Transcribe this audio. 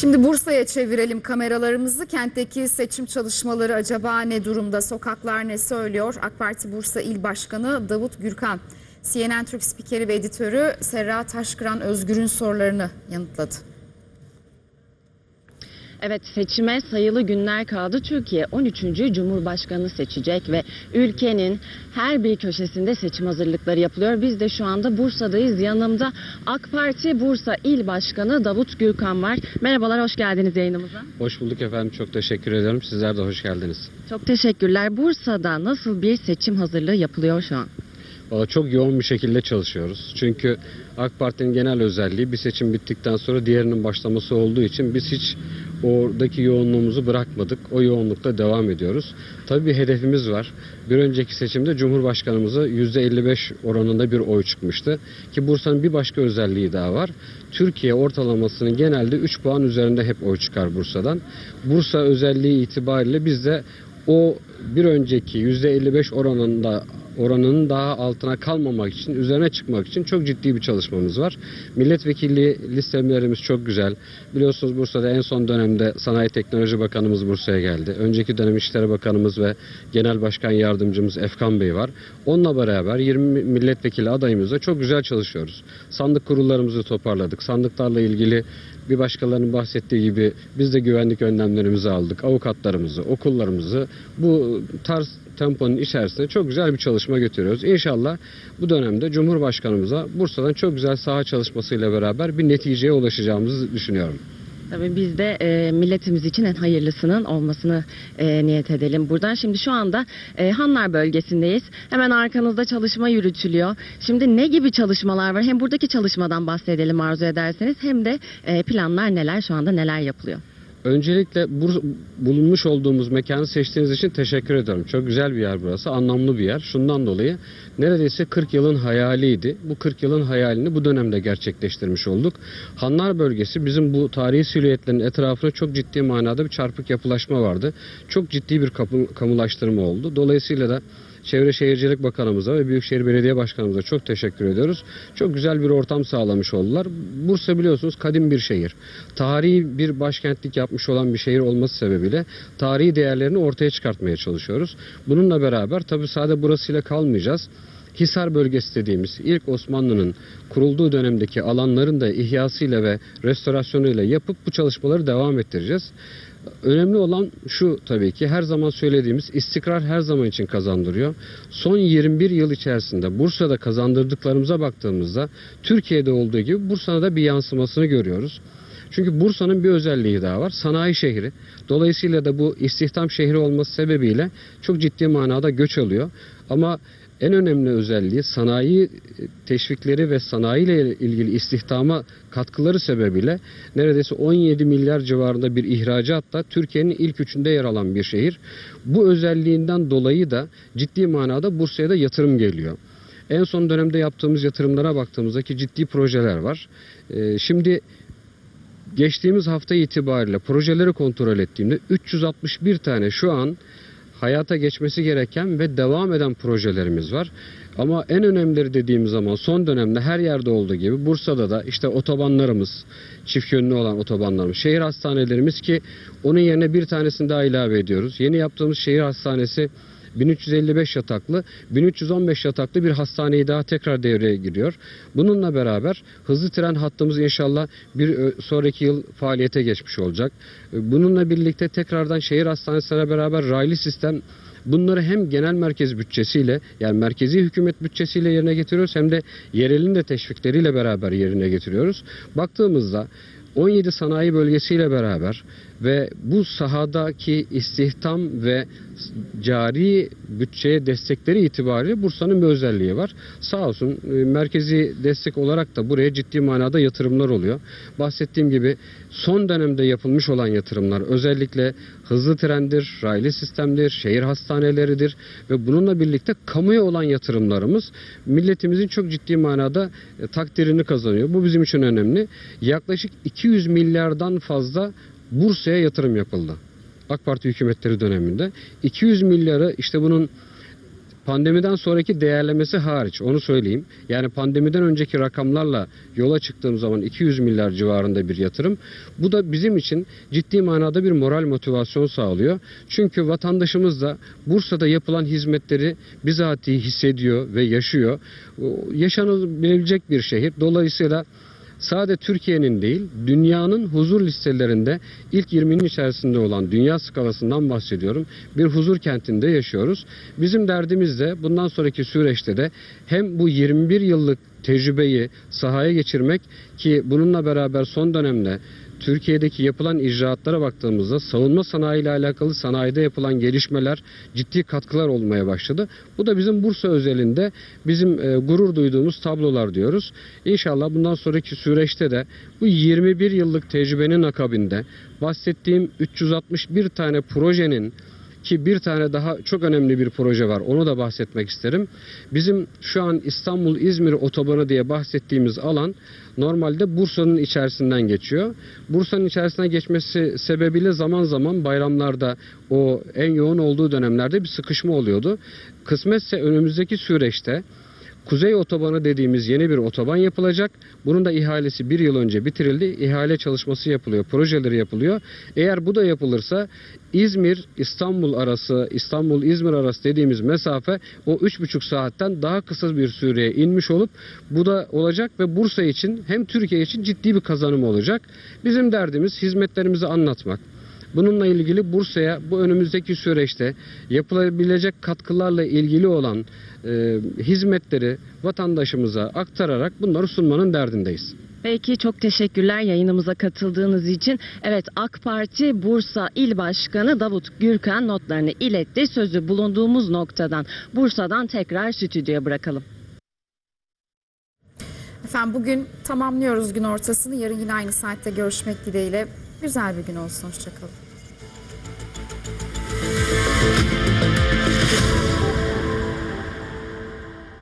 Şimdi Bursa'ya çevirelim kameralarımızı. Kentteki seçim çalışmaları acaba ne durumda? Sokaklar ne söylüyor? AK Parti Bursa İl Başkanı Davut Gürkan, CNN Türk spikeri ve editörü Serra Taşkıran Özgür'ün sorularını yanıtladı. Evet seçime sayılı günler kaldı. Türkiye 13. Cumhurbaşkanı seçecek ve ülkenin her bir köşesinde seçim hazırlıkları yapılıyor. Biz de şu anda Bursa'dayız. Yanımda AK Parti Bursa İl Başkanı Davut Gürkan var. Merhabalar, hoş geldiniz yayınımıza. Hoş bulduk efendim. Çok teşekkür ederim. Sizler de hoş geldiniz. Çok teşekkürler. Bursa'da nasıl bir seçim hazırlığı yapılıyor şu an? Çok yoğun bir şekilde çalışıyoruz. Çünkü AK Parti'nin genel özelliği bir seçim bittikten sonra diğerinin başlaması olduğu için biz hiç oradaki yoğunluğumuzu bırakmadık. O yoğunlukta devam ediyoruz. Tabii bir hedefimiz var. Bir önceki seçimde Cumhurbaşkanımıza %55 oranında bir oy çıkmıştı. Ki Bursa'nın bir başka özelliği daha var. Türkiye ortalamasının genelde 3 puan üzerinde hep oy çıkar Bursa'dan. Bursa özelliği itibariyle biz de o bir önceki %55 oranında oranının daha altına kalmamak için, üzerine çıkmak için çok ciddi bir çalışmamız var. Milletvekilliği listelerimiz çok güzel. Biliyorsunuz Bursa'da en son dönemde Sanayi Teknoloji Bakanımız Bursa'ya geldi. Önceki dönem İşleri Bakanımız ve Genel Başkan Yardımcımız Efkan Bey var. Onunla beraber 20 milletvekili adayımızla çok güzel çalışıyoruz. Sandık kurullarımızı toparladık. Sandıklarla ilgili bir başkalarının bahsettiği gibi biz de güvenlik önlemlerimizi aldık. Avukatlarımızı, okullarımızı bu tarz temponun içerisinde çok güzel bir çalışma götürüyoruz. İnşallah bu dönemde Cumhurbaşkanımıza Bursa'dan çok güzel saha çalışmasıyla beraber bir neticeye ulaşacağımızı düşünüyorum. Tabii biz de e, milletimiz için en hayırlısının olmasını e, niyet edelim buradan. Şimdi şu anda e, Hanlar bölgesindeyiz. Hemen arkanızda çalışma yürütülüyor. Şimdi ne gibi çalışmalar var? Hem buradaki çalışmadan bahsedelim arzu ederseniz hem de e, planlar neler şu anda neler yapılıyor? Öncelikle bur- bulunmuş olduğumuz mekanı seçtiğiniz için teşekkür ediyorum. Çok güzel bir yer burası, anlamlı bir yer. Şundan dolayı neredeyse 40 yılın hayaliydi. Bu 40 yılın hayalini bu dönemde gerçekleştirmiş olduk. Hanlar bölgesi bizim bu tarihi silüetlerin etrafına çok ciddi manada bir çarpık yapılaşma vardı. Çok ciddi bir kamulaştırma oldu. Dolayısıyla da Çevre Şehircilik Bakanımıza ve Büyükşehir Belediye Başkanımıza çok teşekkür ediyoruz. Çok güzel bir ortam sağlamış oldular. Bursa biliyorsunuz kadim bir şehir. Tarihi bir başkentlik yapmış olan bir şehir olması sebebiyle tarihi değerlerini ortaya çıkartmaya çalışıyoruz. Bununla beraber tabi sadece burasıyla kalmayacağız. Hisar bölgesi dediğimiz ilk Osmanlı'nın kurulduğu dönemdeki alanların da ihyasıyla ve restorasyonuyla yapıp bu çalışmaları devam ettireceğiz. Önemli olan şu tabii ki her zaman söylediğimiz istikrar her zaman için kazandırıyor. Son 21 yıl içerisinde Bursa'da kazandırdıklarımıza baktığımızda Türkiye'de olduğu gibi Bursa'da da bir yansımasını görüyoruz. Çünkü Bursa'nın bir özelliği daha var. Sanayi şehri. Dolayısıyla da bu istihdam şehri olması sebebiyle çok ciddi manada göç alıyor. Ama en önemli özelliği sanayi teşvikleri ve sanayiyle ilgili istihdama katkıları sebebiyle neredeyse 17 milyar civarında bir ihracatla Türkiye'nin ilk üçünde yer alan bir şehir. Bu özelliğinden dolayı da ciddi manada Bursa'ya da yatırım geliyor. En son dönemde yaptığımız yatırımlara baktığımızda ki ciddi projeler var. Ee, şimdi geçtiğimiz hafta itibariyle projeleri kontrol ettiğimde 361 tane şu an hayata geçmesi gereken ve devam eden projelerimiz var. Ama en önemlileri dediğimiz zaman son dönemde her yerde olduğu gibi Bursa'da da işte otobanlarımız, çift yönlü olan otobanlarımız, şehir hastanelerimiz ki onun yerine bir tanesini daha ilave ediyoruz. Yeni yaptığımız şehir hastanesi 1355 yataklı, 1315 yataklı bir hastaneyi daha tekrar devreye giriyor. Bununla beraber hızlı tren hattımız inşallah bir ö- sonraki yıl faaliyete geçmiş olacak. Bununla birlikte tekrardan şehir hastanesine beraber raylı sistem Bunları hem genel merkez bütçesiyle yani merkezi hükümet bütçesiyle yerine getiriyoruz hem de yerelin de teşvikleriyle beraber yerine getiriyoruz. Baktığımızda 17 sanayi bölgesiyle beraber ve bu sahadaki istihdam ve cari bütçeye destekleri itibariyle Bursa'nın bir özelliği var. Sağ olsun e, merkezi destek olarak da buraya ciddi manada yatırımlar oluyor. Bahsettiğim gibi son dönemde yapılmış olan yatırımlar özellikle hızlı trendir, raylı sistemdir, şehir hastaneleridir ve bununla birlikte kamuya olan yatırımlarımız milletimizin çok ciddi manada e, takdirini kazanıyor. Bu bizim için önemli. Yaklaşık 200 milyardan fazla Bursa'ya yatırım yapıldı. AK Parti hükümetleri döneminde 200 milyarı işte bunun Pandemiden sonraki değerlemesi hariç onu söyleyeyim. Yani pandemiden önceki rakamlarla yola çıktığım zaman 200 milyar civarında bir yatırım. Bu da bizim için ciddi manada bir moral motivasyon sağlıyor. Çünkü vatandaşımız da Bursa'da yapılan hizmetleri bizatihi hissediyor ve yaşıyor. Yaşanabilecek bir şehir. Dolayısıyla Sade Türkiye'nin değil, dünyanın huzur listelerinde ilk 20'nin içerisinde olan dünya skalasından bahsediyorum. Bir huzur kentinde yaşıyoruz. Bizim derdimiz de bundan sonraki süreçte de hem bu 21 yıllık tecrübeyi sahaya geçirmek ki bununla beraber son dönemde Türkiye'deki yapılan icraatlara baktığımızda savunma sanayi ile alakalı sanayide yapılan gelişmeler ciddi katkılar olmaya başladı. Bu da bizim Bursa özelinde bizim e, gurur duyduğumuz tablolar diyoruz. İnşallah bundan sonraki süreçte de bu 21 yıllık tecrübenin akabinde bahsettiğim 361 tane projenin ki bir tane daha çok önemli bir proje var. Onu da bahsetmek isterim. Bizim şu an İstanbul-İzmir otobanı diye bahsettiğimiz alan normalde Bursa'nın içerisinden geçiyor. Bursa'nın içerisinden geçmesi sebebiyle zaman zaman bayramlarda o en yoğun olduğu dönemlerde bir sıkışma oluyordu. Kısmetse önümüzdeki süreçte Kuzey Otobanı dediğimiz yeni bir otoban yapılacak. Bunun da ihalesi bir yıl önce bitirildi. İhale çalışması yapılıyor, projeleri yapılıyor. Eğer bu da yapılırsa İzmir İstanbul arası, İstanbul İzmir arası dediğimiz mesafe o 3,5 saatten daha kısa bir süreye inmiş olup bu da olacak ve Bursa için hem Türkiye için ciddi bir kazanım olacak. Bizim derdimiz hizmetlerimizi anlatmak. Bununla ilgili Bursa'ya bu önümüzdeki süreçte yapılabilecek katkılarla ilgili olan e, hizmetleri vatandaşımıza aktararak bunları sunmanın derdindeyiz. Peki çok teşekkürler yayınımıza katıldığınız için. Evet AK Parti Bursa İl Başkanı Davut Gürkan notlarını iletti. Sözü bulunduğumuz noktadan Bursa'dan tekrar stüdyoya bırakalım. Efendim bugün tamamlıyoruz gün ortasını. Yarın yine aynı saatte görüşmek dileğiyle. Güzel bir gün olsun. Hoşçakalın.